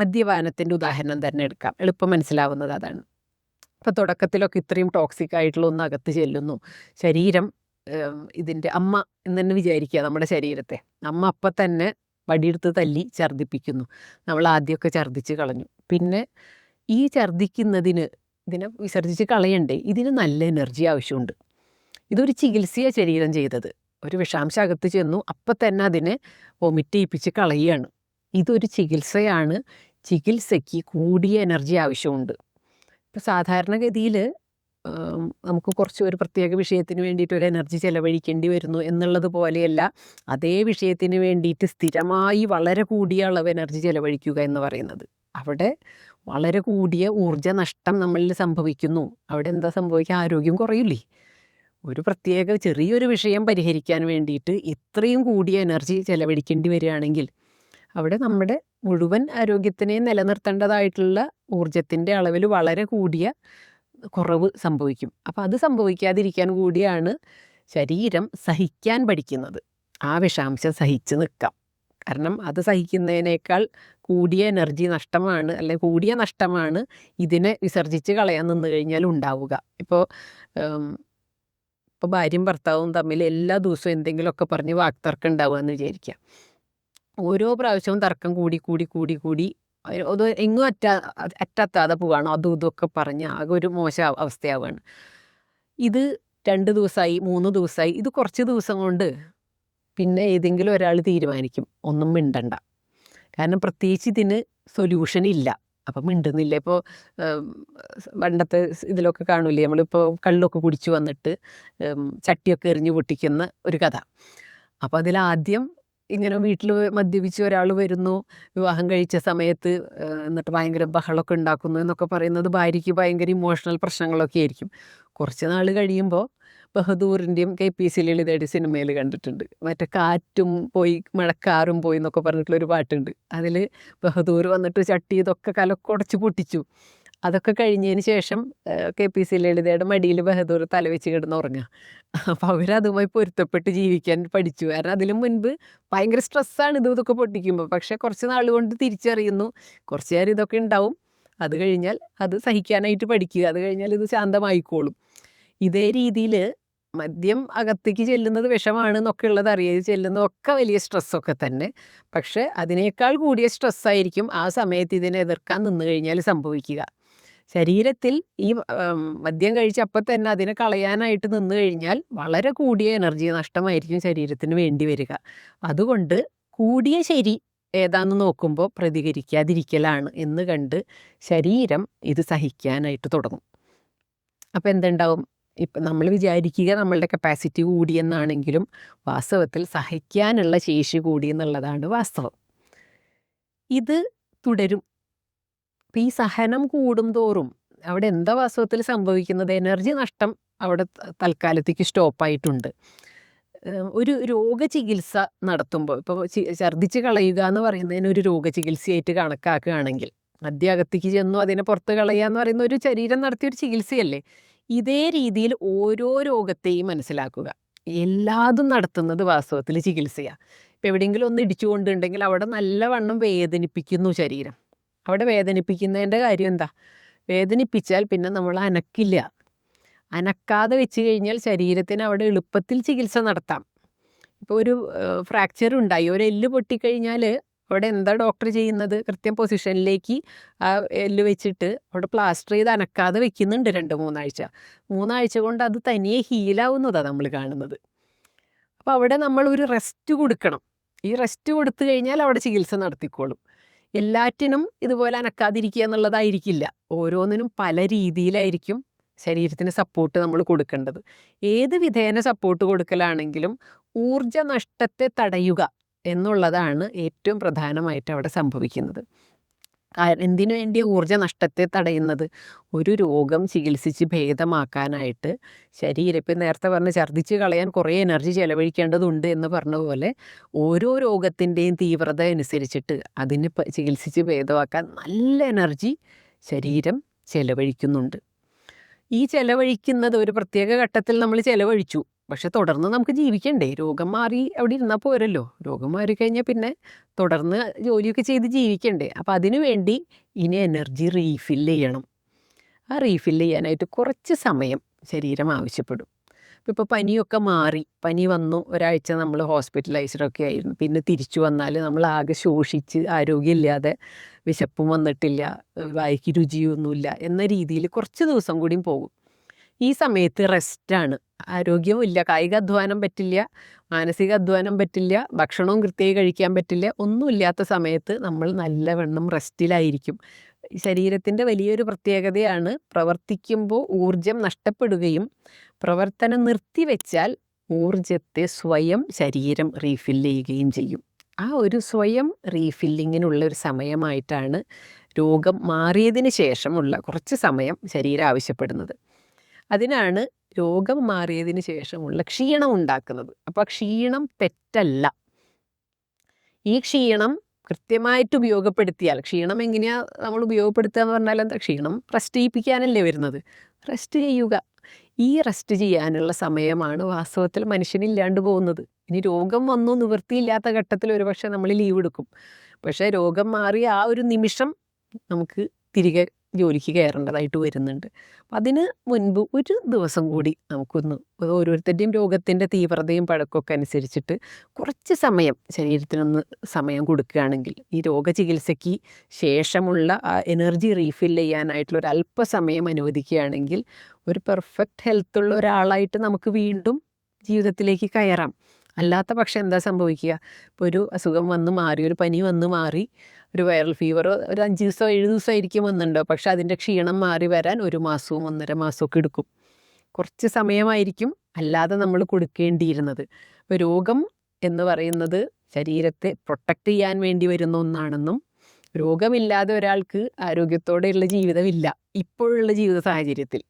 മദ്യപാനത്തിന്റെ ഉദാഹരണം തന്നെ എടുക്കാം. എളുപ്പം മനസ്സിലാവുന്നത് അതാണ്. ഇപ്പോൾ തുടക്കത്തിലൊക്കെ ഇത്രയും ടോക്സിക് ആയിട്ടുള്ള ഒന്ന് അകത്ത് ചെല്ലുന്നു. ശരീരം ഇതിന്റെ അമ്മ എന്ന് തന്നെ വിചാരിക്കുക നമ്മുടെ ശരീരത്തെ. അമ്മ അപ്പം തന്നെ വടിയെടുത്ത് തല്ലി ഛർദ്ദിപ്പിക്കുന്നു. നമ്മൾ ആദ്യമൊക്കെ ഛർദ്ദിച്ച് കളഞ്ഞു. പിന്നെ ഈ ഛർദ്ദിക്കുന്നതിന് ഇതിനെ വിസർജിച്ച് കളയണ്ടേ? ഇതിന് നല്ല എനർജി ആവശ്യമുണ്ട്. ഇതൊരു ചികിത്സയാണ് ശരീരം ചെയ്തത്. ഒരു വിഷാംശം അകത്ത് ചെന്നു അപ്പം തന്നെ അതിനെ വൊമിറ്റ് ചെയ്യിപ്പിച്ച് കളയുകയാണ്. ഇതൊരു ചികിത്സയാണ്. ചികിത്സയ്ക്ക് കൂടിയ എനർജി ആവശ്യമുണ്ട്. ഇപ്പം സാധാരണഗതിയിൽ നമുക്ക് കുറച്ച് ഒരു പ്രത്യേക വിഷയത്തിന് വേണ്ടിയിട്ട് ഒരു എനർജി ചിലവഴിക്കേണ്ടി വരുന്നു എന്നുള്ളത് പോലെയല്ല. അതേ വിഷയത്തിന് വേണ്ടിയിട്ട് സ്ഥിരമായി വളരെ കൂടിയ അളവ് എനർജി ചിലവഴിക്കുക എന്ന് പറയുന്നത്. അവിടെ വളരെ കൂടിയ ഊർജ നഷ്ടം നമ്മളിൽ സംഭവിക്കുന്നു. അവിടെ എന്താ സംഭവിക്കുക? ആരോഗ്യം കുറയില്ലേ? ഒരു പ്രത്യേക ചെറിയൊരു വിഷയം പരിഹരിക്കാൻ വേണ്ടിയിട്ട് ഇത്രയും കൂടിയ എനർജി ചെലവഴിക്കേണ്ടി വരികയാണെങ്കിൽ അവിടെ നമ്മുടെ മുഴുവൻ ആരോഗ്യത്തിനെ നിലനിർത്തേണ്ടതായിട്ടുള്ള ഊർജത്തിന്റെ അളവിൽ വളരെ കൂടിയ കുറവ് സംഭവിക്കും. അപ്പോൾ അത് സംഭവിക്കാതിരിക്കാൻ കൂടിയാണ് ശരീരം സഹിക്കാൻ പഠിക്കുന്നത്. ആ വിഷാംശം സഹിച്ച് നിൽക്കാം. കാരണം അത് സഹിക്കുന്നതിനേക്കാൾ കൂടിയ എനർജി നഷ്ടമാണ് അല്ലെ കൂടിയ നഷ്ടമാണ് ഇതിനെ വിസർജിച്ച് കളയാൻ നിന്ന് കഴിഞ്ഞാൽ ഉണ്ടാവുക. ഇപ്പോൾ ഇപ്പോൾ ഭാര്യയും ഭർത്താവും തമ്മിൽ എല്ലാ ദിവസവും എന്തെങ്കിലുമൊക്കെ പറഞ്ഞ് വാക്തർക്കം ഉണ്ടാവുക എന്ന് വിചാരിക്കുക. ഓരോ പ്രാവശ്യവും തർക്കം കൂടി കൂടി കൂടി കൂടി അത് എങ്ങും അറ്റാ അറ്റത്താതെ പോവാണ്. അതും ഇതൊക്കെ പറഞ്ഞ് ആകെ ഒരു മോശം അവ- അവസ്ഥയാവുകയാണ്. ഇത് രണ്ട് ദിവസമായി മൂന്ന് ദിവസമായി ഇത് കുറച്ച് ദിവസം കൊണ്ട് പിന്നെ ഏതെങ്കിലും ഒരാൾ തീരുമാനിക്കും. ഒന്നും മിണ്ടണ്ട. കാരണം പ്രത്യേകിച്ച് ഇതിന് സൊല്യൂഷൻ ഇല്ല. അപ്പം മിണ്ടുന്നില്ല. ഇപ്പോൾ പണ്ടത്തെ ഇതിലൊക്കെ കാണില്ലേ? നമ്മളിപ്പോൾ കള്ളൊക്കെ കുടിച്ചു വന്നിട്ട് ചട്ടിയൊക്കെ എറിഞ്ഞു പൊട്ടിക്കുന്ന ഒരു കഥ. അപ്പോൾ അതിലാദ്യം ഇങ്ങനെ വീട്ടിൽ മദ്യപിച്ച് ഒരാൾ വരുന്നു വിവാഹം കഴിച്ച സമയത്ത് എന്നിട്ട് ഭയങ്കര ബഹളമൊക്കെ ഉണ്ടാക്കുന്നു എന്നൊക്കെ പറയുന്നത് ഭാര്യയ്ക്ക് ഭയങ്കര ഇമോഷണൽ പ്രശ്നങ്ങളൊക്കെ ആയിരിക്കും. കുറച്ച് നാൾ കഴിയുമ്പോൾ ബഹദൂറിന്റെയും കെ പി സി ലളിതയുടെ സിനിമയിൽ കണ്ടിട്ടുണ്ട്. മറ്റേ കാറ്റും പോയി മഴക്കാറും പോയി എന്നൊക്കെ പറഞ്ഞിട്ടുള്ളൊരു പാട്ടുണ്ട്. അതിൽ ബഹദൂർ വന്നിട്ട് ചട്ടി ഇതൊക്കെ കലക്കുടച്ച് പൊട്ടിച്ചു. അതൊക്കെ കഴിഞ്ഞതിന് ശേഷം കെ പി സി ലളിതയുടെ മടിയിൽ ബഹദൂർ തലവെച്ച് കിടന്ന് ഉറങ്ങുക അപ്പോൾ അവരതുമായി പൊരുത്തപ്പെട്ട് ജീവിക്കാൻ പഠിച്ചു. കാരണം അതിലും മുൻപ് ഭയങ്കര സ്ട്രെസ്സാണ് ഇത് ഇതൊക്കെ പൊട്ടിക്കുമ്പോൾ. പക്ഷേ കുറച്ച് നാൾ കൊണ്ട് തിരിച്ചറിയുന്നു. കുറച്ച് നേരം ഇതൊക്കെ ഉണ്ടാവും. അത് കഴിഞ്ഞാൽ അത് സഹിക്കാനായിട്ട് പഠിക്കുക. അത് കഴിഞ്ഞാൽ ഇത് ശാന്തമായിക്കോളും. ഇതേ രീതിയിൽ മദ്യം അകത്തേക്ക് ചെല്ലുന്നത് വിഷമാണ് എന്നൊക്കെ ഉള്ളത് അറിയാതെ ചെല്ലുന്നതൊക്കെ വലിയ സ്ട്രെസ്സൊക്കെ തന്നെ. പക്ഷെ അതിനേക്കാൾ കൂടിയ സ്ട്രെസ്സായിരിക്കും ആ സമയത്ത് ഇതിനെ എതിർക്കാൻ നിന്ന് കഴിഞ്ഞാൽ സംഭവിക്കുക. ശരീരത്തിൽ ഈ മദ്യം കഴിച്ച് അപ്പം തന്നെ അതിനെ കളയാനായിട്ട് നിന്ന് കഴിഞ്ഞാൽ വളരെ കൂടിയ എനർജി നഷ്ടമായിരിക്കും ശരീരത്തിന് വേണ്ടി വരിക. അതുകൊണ്ട് കൂടിയ ശരി ഏതാന്ന് നോക്കുമ്പോൾ പ്രതികരിക്കാതിരിക്കലാണ് എന്ന് കണ്ട് ശരീരം ഇത് സഹിക്കാനായിട്ട് തുടങ്ങും. അപ്പോൾ എന്തുണ്ടാവും? ഇപ്പം നമ്മൾ വിചാരിക്കുക നമ്മളുടെ കപ്പാസിറ്റി കൂടിയെന്നാണെങ്കിലും വാസ്തവത്തിൽ സഹിക്കാനുള്ള ശേഷി കൂടി എന്നുള്ളതാണ് വാസ്തവം. ഇത് തുടരും. അപ്പം ഈ സഹനം കൂടും തോറും അവിടെ എന്താ വാസ്തവത്തിൽ സംഭവിക്കുന്നത്? എനർജി നഷ്ടം അവിടെ തൽക്കാലത്തേക്ക് സ്റ്റോപ്പായിട്ടുണ്ട് ഒരു രോഗചികിത്സ നടത്തുമ്പോൾ ഇപ്പോൾ ഛർദ്ദിച്ച് കളയുക എന്ന് പറയുന്നതിന് ഒരു രോഗചികിത്സയായിട്ട് കണക്കാക്കുകയാണെങ്കിൽ മദ്യാകത്തേക്ക് ചെന്നു അതിനെ പുറത്ത് കളയുക എന്ന് പറയുന്ന ഒരു ശരീരം നടത്തിയ ഒരു ചികിത്സയല്ലേ? ഇതേ രീതിയിൽ ഓരോ രോഗത്തെയും മനസ്സിലാക്കുക. എല്ലാതും നടത്തുന്നത് വാസ്തവത്തിൽ ചികിത്സയാണ് ഇപ്പം എവിടെയെങ്കിലും ഒന്ന് ഇടിച്ചുകൊണ്ടുണ്ടെങ്കിൽ അവിടെ നല്ലവണ്ണം വേദനിപ്പിക്കുന്നു ശരീരം. അവിടെ വേദനിപ്പിക്കുന്നതിന്റെ കാര്യം എന്താ? വേദനിപ്പിച്ചാൽ പിന്നെ നമ്മൾ അനക്കില്ല. അനക്കാതെ വെച്ച് കഴിഞ്ഞാൽ ശരീരത്തിന് അവിടെ എളുപ്പത്തിൽ ചികിത്സ നടത്താം. ഇപ്പോൾ ഒരു ഫ്രാക്ചർ ഉണ്ടായി ഒരു എല്ല് പൊട്ടിക്കഴിഞ്ഞാൽ അവിടെ എന്താ ഡോക്ടർ ചെയ്യുന്നത്? കൃത്യം പൊസിഷനിലേക്ക് ആ എല്ല് വെച്ചിട്ട് അവിടെ പ്ലാസ്റ്റർ ചെയ്ത് അനക്കാതെ വെക്കുന്നുണ്ട് രണ്ട് മൂന്നാഴ്ച. മൂന്നാഴ്ച കൊണ്ട് അത് തനിയെ ഹീലാവുന്നതാണ് നമ്മൾ കാണുന്നത്. അപ്പോൾ അവിടെ നമ്മൾ ഒരു റെസ്റ്റ് കൊടുക്കണം. ഈ റെസ്റ്റ് കൊടുത്തു കഴിഞ്ഞാൽ അവിടെ ചികിത്സ നടത്തിക്കോളും. എല്ലാറ്റിനും ഇതുപോലെ അനക്കാതിരിക്കുക എന്നുള്ളതായിരിക്കില്ല. ഓരോന്നിനും പല രീതിയിലായിരിക്കും ശരീരത്തിന് സപ്പോർട്ട് നമ്മൾ കൊടുക്കേണ്ടത്. ഏത് വിധേന സപ്പോർട്ട് കൊടുക്കലാണെങ്കിലും ഊർജ നഷ്ടത്തെ തടയുക. എന്നുള്ളതാണ് ഏറ്റവും പ്രധാനമായിട്ട് അവിടെ സംഭവിക്കുന്നത്. എന്തിനു വേണ്ടി ഊർജ നഷ്ടത്തെ തടയുന്നത്? ഒരു രോഗം ചികിത്സിച്ച് ഭേദമാക്കാനായിട്ട് ശരീരം ഇപ്പം നേരത്തെ പറഞ്ഞ് ഛർദ്ദിച്ച് കളയാൻ കുറേ എനർജി ചെലവഴിക്കേണ്ടതുണ്ട് എന്ന് പറഞ്ഞ പോലെ ഓരോ രോഗത്തിന്റെയും തീവ്രത അനുസരിച്ചിട്ട് അതിന് ചികിത്സിച്ച് ഭേദമാക്കാൻ നല്ല എനർജി ശരീരം ചെലവഴിക്കുന്നുണ്ട്. ഈ ചെലവഴിക്കുന്നത് ഒരു പ്രത്യേക ഘട്ടത്തിൽ നമ്മൾ ചെലവഴിച്ചു. പക്ഷെ തുടർന്ന് നമുക്ക് ജീവിക്കണ്ടേ. രോഗം മാറി അവിടെ ഇരുന്നാൽ പോരല്ലോ. രോഗം മാറിക്കഴിഞ്ഞാൽ പിന്നെ തുടർന്ന് ജോലിയൊക്കെ ചെയ്ത് ജീവിക്കണ്ടേ. അപ്പം അതിനു വേണ്ടി ഇനി എനർജി റീഫിൽ ചെയ്യണം. ആ റീഫിൽ ചെയ്യാനായിട്ട് കുറച്ച് സമയം ശരീരം ആവശ്യപ്പെടും. ഇപ്പോൾ പനിയൊക്കെ മാറി. പനി വന്നു. ഒരാഴ്ച നമ്മൾ ഹോസ്പിറ്റലൈസ്ഡൊക്കെ ആയിരുന്നു. പിന്നെ തിരിച്ചു വന്നാൽ നമ്മൾ ആകെ ശോഷിച്ച് ആരോഗ്യമില്ലാതെ വിശപ്പും വന്നിട്ടില്ല. വായിക്ക് രുചിയൊന്നുമില്ല. എന്ന രീതിയിൽ കുറച്ച് ദിവസം കൂടിയും പോകും. ഈ സമയത്ത് റെസ്റ്റാണ്. ആരോഗ്യവുമില്ല കായിക അധ്വാനം പറ്റില്ല. മാനസിക അധ്വാനം പറ്റില്ല. ഭക്ഷണവും കൃത്യമായി കഴിക്കാൻ പറ്റില്ല. ഒന്നുമില്ലാത്ത സമയത്ത് നമ്മൾ നല്ലവണ്ണം റെസ്റ്റിലായിരിക്കും. ശരീരത്തിന്റെ വലിയൊരു പ്രത്യേകതയാണ് പ്രവർത്തിക്കുമ്പോൾ ഊർജം നഷ്ടപ്പെടുകയും പ്രവർത്തനം നിർത്തിവെച്ചാൽ ഊർജത്തെ സ്വയം ശരീരം റീഫില്ല് ചെയ്യുകയും ചെയ്യും. ആ ഒരു സ്വയം റീഫില്ലിങ്ങിനുള്ള ഒരു സമയമായിട്ടാണ് രോഗം മാറിയതിന് ശേഷമുള്ള കുറച്ച് സമയം ശരീരം ആവശ്യപ്പെടുന്നത്. അതിനാണ് രോഗം മാറിയതിന് ശേഷമുള്ള ക്ഷീണം ഉണ്ടാക്കുന്നത്. അപ്പോൾ ക്ഷീണം തെറ്റല്ല. ഈ ക്ഷീണം കൃത്യമായിട്ട് ഉപയോഗപ്പെടുത്തിയാൽ ക്ഷീണം എങ്ങനെയാ നമ്മൾ ഉപയോഗപ്പെടുത്തുക എന്ന് പറഞ്ഞാൽ എന്താ? ക്ഷീണം റെസ്റ്റ് ചെയ്യിപ്പിക്കാനല്ലേ വരുന്നത്. റെസ്റ്റ് ചെയ്യുക. ഈ റെസ്റ്റ് ചെയ്യാനുള്ള സമയമാണ് വാസ്തവത്തിൽ മനുഷ്യനില്ലാണ്ട് പോകുന്നത്. ഇനി രോഗം വന്നു നിവൃത്തിയില്ലാത്ത ഘട്ടത്തിൽ ഒരുപക്ഷെ നമ്മൾ ലീവ് എടുക്കും. പക്ഷേ രോഗം മാറിയ ആ ഒരു നിമിഷം നമുക്ക് തിരികെ ജോലിക്ക് കയറേണ്ടതായിട്ട് വരുന്നുണ്ട്. അപ്പം അതിന് മുൻപ് ഒരു ദിവസം കൂടി നമുക്കൊന്ന് ഓരോരുത്തരുടെയും രോഗത്തിന്റെ തീവ്രതയും പഴക്കമൊക്കെ അനുസരിച്ചിട്ട് കുറച്ച് സമയം ശരീരത്തിനൊന്ന് സമയം കൊടുക്കുകയാണെങ്കിൽ ഈ രോഗചികിത്സയ്ക്ക് ശേഷമുള്ള ആ എനർജി റീഫിൽ ചെയ്യാനായിട്ടുള്ള ഒരു അല്പസമയം അനുവദിക്കുകയാണെങ്കിൽ ഒരു പെർഫെക്റ്റ് ഹെൽത്തുള്ള ഒരാളായിട്ട് നമുക്ക് വീണ്ടും ജീവിതത്തിലേക്ക് കയറാം. അല്ലാത്ത പക്ഷേ എന്താ സംഭവിക്കുക? ഇപ്പോൾ ഒരു അസുഖം വന്ന് മാറി ഒരു പനി വന്ന് മാറി ഒരു വൈറൽ ഫീവർ ഒരു അഞ്ച് ദിവസം ഏഴ് ദിവസം ആയിരിക്കും വന്നിട്ടുണ്ടോ പക്ഷേ അതിന്റെ ക്ഷീണം മാറി വരാൻ ഒരു മാസവും ഒന്നര മാസമൊക്കെ എടുക്കും. കുറച്ച് സമയമായിരിക്കും അല്ലാതെ നമ്മൾ കൊടുക്കേണ്ടിയിരുന്നത്. അപ്പോൾ രോഗം എന്ന് പറയുന്നത് ശരീരത്തെ പ്രൊട്ടക്റ്റ് ചെയ്യാൻ വേണ്ടി വരുന്ന ഒന്നാണെന്നും രോഗമില്ലാതെ ഒരാൾക്ക് ആരോഗ്യത്തോടെയുള്ള ജീവിതമില്ല ഇപ്പോഴുള്ള ജീവിത സാഹചര്യത്തിൽ.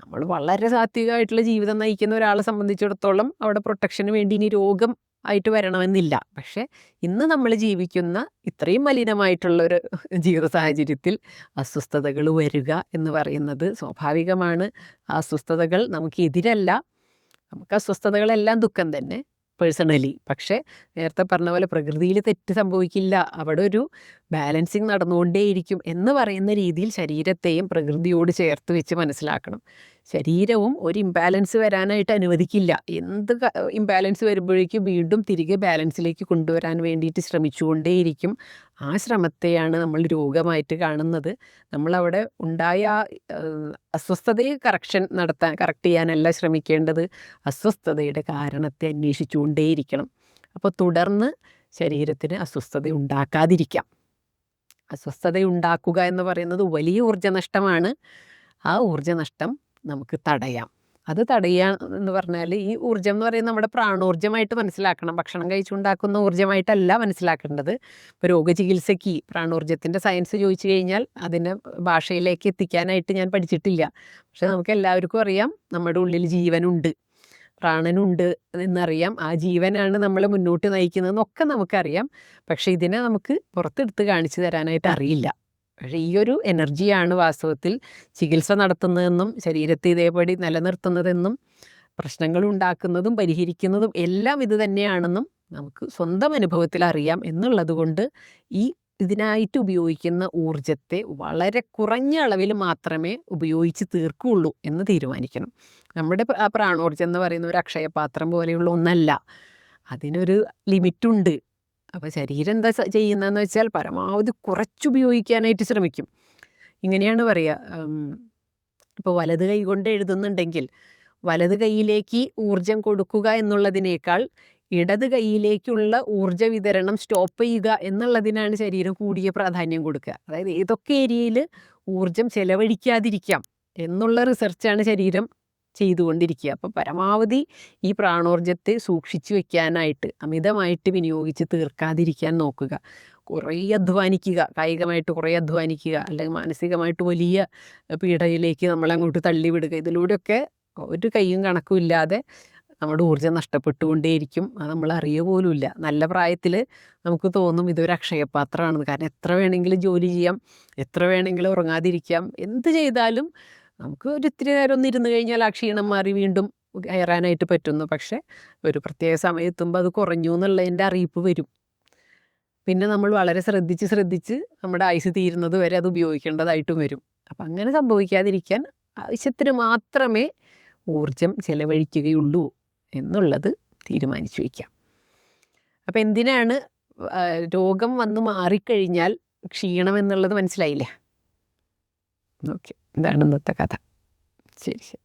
നമ്മൾ വളരെ സാത്വികമായിട്ടുള്ള ജീവിതം നയിക്കുന്ന ഒരാളെ സംബന്ധിച്ചിടത്തോളം അവിടെ പ്രൊട്ടക്ഷന് വേണ്ടി ഇനി രോഗം ആയിട്ട് വരണമെന്നില്ല. പക്ഷേ ഇന്ന് നമ്മൾ ജീവിക്കുന്ന ഇത്രയും മലിനമായിട്ടുള്ള ഒരു ജീവിത സാഹചര്യത്തിൽ അസ്വസ്ഥതകൾ വരിക എന്ന് പറയുന്നത് സ്വാഭാവികമാണ്. ആ അസ്വസ്ഥതകൾ നമുക്ക് എതിരല്ല. നമുക്ക് അസ്വസ്ഥതകളെല്ലാം ദുഃഖം തന്നെ. പേഴ്സണലി പക്ഷേ നേരത്തെ പറഞ്ഞ പോലെ പ്രകൃതിയിൽ തെറ്റ് സംഭവിക്കില്ല. അവിടെ ഒരു ബാലൻസിങ് നടന്നുകൊണ്ടേയിരിക്കും എന്ന് പറയുന്ന രീതിയിൽ ശരീരത്തെയും പ്രകൃതിയോട് ചേർത്ത് വെച്ച് മനസ്സിലാക്കണം. ശരീരവും ഒരു ഇംബാലൻസ് വരാനായിട്ട് അനുവദിക്കില്ല. എന്ത് ഇംബാലൻസ് വരുമ്പോഴേക്കും വീണ്ടും തിരികെ ബാലൻസിലേക്ക് കൊണ്ടുവരാൻ വേണ്ടിയിട്ട് ശ്രമിച്ചുകൊണ്ടേയിരിക്കും. ആ ശ്രമത്തെയാണ് നമ്മൾ രോഗമായിട്ട് കാണുന്നത്. നമ്മളവിടെ ഉണ്ടായ അസ്വസ്ഥതയെ കറക്ഷൻ നടത്താൻ കറക്റ്റ് ചെയ്യാനല്ല ശ്രമിക്കേണ്ടത്. അസ്വസ്ഥതയുടെ കാരണത്തെ അന്വേഷിച്ചുകൊണ്ടേയിരിക്കണം. അപ്പോൾ തുടർന്ന് ശരീരത്തിന് അസ്വസ്ഥത ഉണ്ടാക്കാതിരിക്കാം. അസ്വസ്ഥത ഉണ്ടാക്കുക എന്ന് പറയുന്നത് വലിയ ഊർജനഷ്ടമാണ്. ആ ഊർജനഷ്ടം നമുക്ക് തടയാം. അത് തടയുക എന്ന് പറഞ്ഞാൽ ഈ ഊർജം എന്ന് പറയുന്നത് നമ്മുടെ പ്രാണോർജമായിട്ട് മനസ്സിലാക്കണം. ഭക്ഷണം കഴിച്ചുണ്ടാക്കുന്ന ഊർജമായിട്ടല്ല മനസ്സിലാക്കേണ്ടത്. ഇപ്പോൾ രോഗചികിത്സയ്ക്ക് പ്രാണോർജത്തിന്റെ സയൻസ് ചോദിച്ചു കഴിഞ്ഞാൽ അതിനെ ഭാഷയിലേക്ക് എത്തിക്കാനായിട്ട് ഞാൻ പഠിച്ചിട്ടില്ല. പക്ഷെ നമുക്ക് എല്ലാവർക്കും അറിയാം നമ്മുടെ ഉള്ളിൽ ജീവനുണ്ട്. പ്രാണനുണ്ട് എന്നറിയാം. ആ ജീവനാണ് നമ്മളെ മുന്നോട്ട് നയിക്കുന്നതെന്നൊക്കെ നമുക്കറിയാം. പക്ഷേ ഇതിനെ നമുക്ക് പുറത്തെടുത്ത് കാണിച്ചു തരാനായിട്ട് അറിയില്ല. പക്ഷേ ഈ ഒരു എനർജിയാണ് വാസ്തവത്തിൽ ചികിത്സ നടത്തുന്നതെന്നും ശരീരത്തെ ഇതേപടി നിലനിർത്തുന്നതെന്നും പ്രശ്നങ്ങൾ ഉണ്ടാക്കുന്നതും പരിഹരിക്കുന്നതും എല്ലാം ഇത് തന്നെയാണെന്നും നമുക്ക് സ്വന്തം അനുഭവത്തിൽ അറിയാം. എന്നുള്ളത് കൊണ്ട് ഈ ഇതിനായിട്ട് ഉപയോഗിക്കുന്ന ഊർജത്തെ വളരെ കുറഞ്ഞ അളവിൽ മാത്രമേ ഉപയോഗിച്ച് തീർക്കുള്ളൂ എന്ന് തീരുമാനിക്കണം. നമ്മുടെ ആ പ്രാണോർജം എന്ന് പറയുന്ന ഒരു അക്ഷയപാത്രം പോലെയുള്ള ഒന്നല്ല. അതിനൊരു ലിമിറ്റുണ്ട്. അപ്പോൾ ശരീരം എന്താ ചെയ്യുന്നതെന്ന് വെച്ചാൽ പരമാവധി കുറച്ചുപയോഗിക്കാനായിട്ട് ശ്രമിക്കും. ഇങ്ങനെയാണ് പറയുക ഇപ്പോൾ വലത് കൈ കൊണ്ട് എഴുതുന്നുണ്ടെങ്കിൽ വലത് കൈയിലേക്ക് ഊർജം കൊടുക്കുക എന്നുള്ളതിനേക്കാൾ ഇടത് കൈയിലേക്കുള്ള ഊർജ വിതരണം സ്റ്റോപ്പ് ചെയ്യുക എന്നുള്ളതിനാണ് ശരീരം കൂടിയ പ്രാധാന്യം കൊടുക്കുക. അതായത് ഏതൊക്കെ ഏരിയയിൽ ഊർജം ചെലവഴിക്കാതിരിക്കാം എന്നുള്ള റിസർച്ചാണ് ശരീരം ചെയ്തുകൊണ്ടിരിക്കുക. അപ്പോൾ പരമാവധി ഈ പ്രാണോർജത്തെ സൂക്ഷിച്ചു വെക്കാനായിട്ട് അമിതമായിട്ട് വിനിയോഗിച്ച് തീർക്കാതിരിക്കാൻ നോക്കുക. കുറേ അധ്വാനിക്കുക കായികമായിട്ട് കുറേ അധ്വാനിക്കുക അല്ലെങ്കിൽ മാനസികമായിട്ട് വലിയ പീഡയിലേക്ക് നമ്മളങ്ങോട്ട് തള്ളിവിടുക. ഇതിലൂടെയൊക്കെ ഒരു കൈയും കണക്കും ഇല്ലാതെ നമ്മുടെ ഊർജം നഷ്ടപ്പെട്ടുകൊണ്ടേയിരിക്കും. അത് നമ്മൾ അറിയുക പോലുമില്ല. നല്ല പ്രായത്തിൽ നമുക്ക് തോന്നും ഇതൊരു അക്ഷയപാത്രമാണെന്ന് കാരണം എത്ര വേണമെങ്കിലും ജോലി ചെയ്യാം എത്ര വേണമെങ്കിലും ഉറങ്ങാതിരിക്കാം. എന്ത് ചെയ്താലും നമുക്ക് ഒരു ഇത്തിരി നേരം ഒന്ന് ഇരുന്ന് കഴിഞ്ഞാൽ ആ ക്ഷീണം മാറി വീണ്ടും കയറാനായിട്ട് പറ്റുന്നു. പക്ഷേ ഒരു പ്രത്യേക സമയത്തുമ്പോൾ അത് കുറഞ്ഞു എന്നുള്ളതിന്റെ അറിയിപ്പ് വരും. പിന്നെ നമ്മൾ വളരെ ശ്രദ്ധിച്ച് ശ്രദ്ധിച്ച് നമ്മുടെ ആയുസ് തീരുന്നത് വരെ അത് ഉപയോഗിക്കേണ്ടതായിട്ടും വരും. അപ്പം അങ്ങനെ സംഭവിക്കാതിരിക്കാൻ ആവശ്യത്തിന് മാത്രമേ ഊർജം ചെലവഴിക്കുകയുള്ളൂ എന്നുള്ളത് തീരുമാനിച്ചു വയ്ക്കാം. അപ്പം എന്തിനാണ് രോഗം വന്ന് മാറിക്കഴിഞ്ഞാൽ ക്ഷീണം എന്നുള്ളത് മനസ്സിലായില്ലേ? ഓക്കെ. ഇതാണ് ഇന്നത്തെ കഥ ശരി ശരി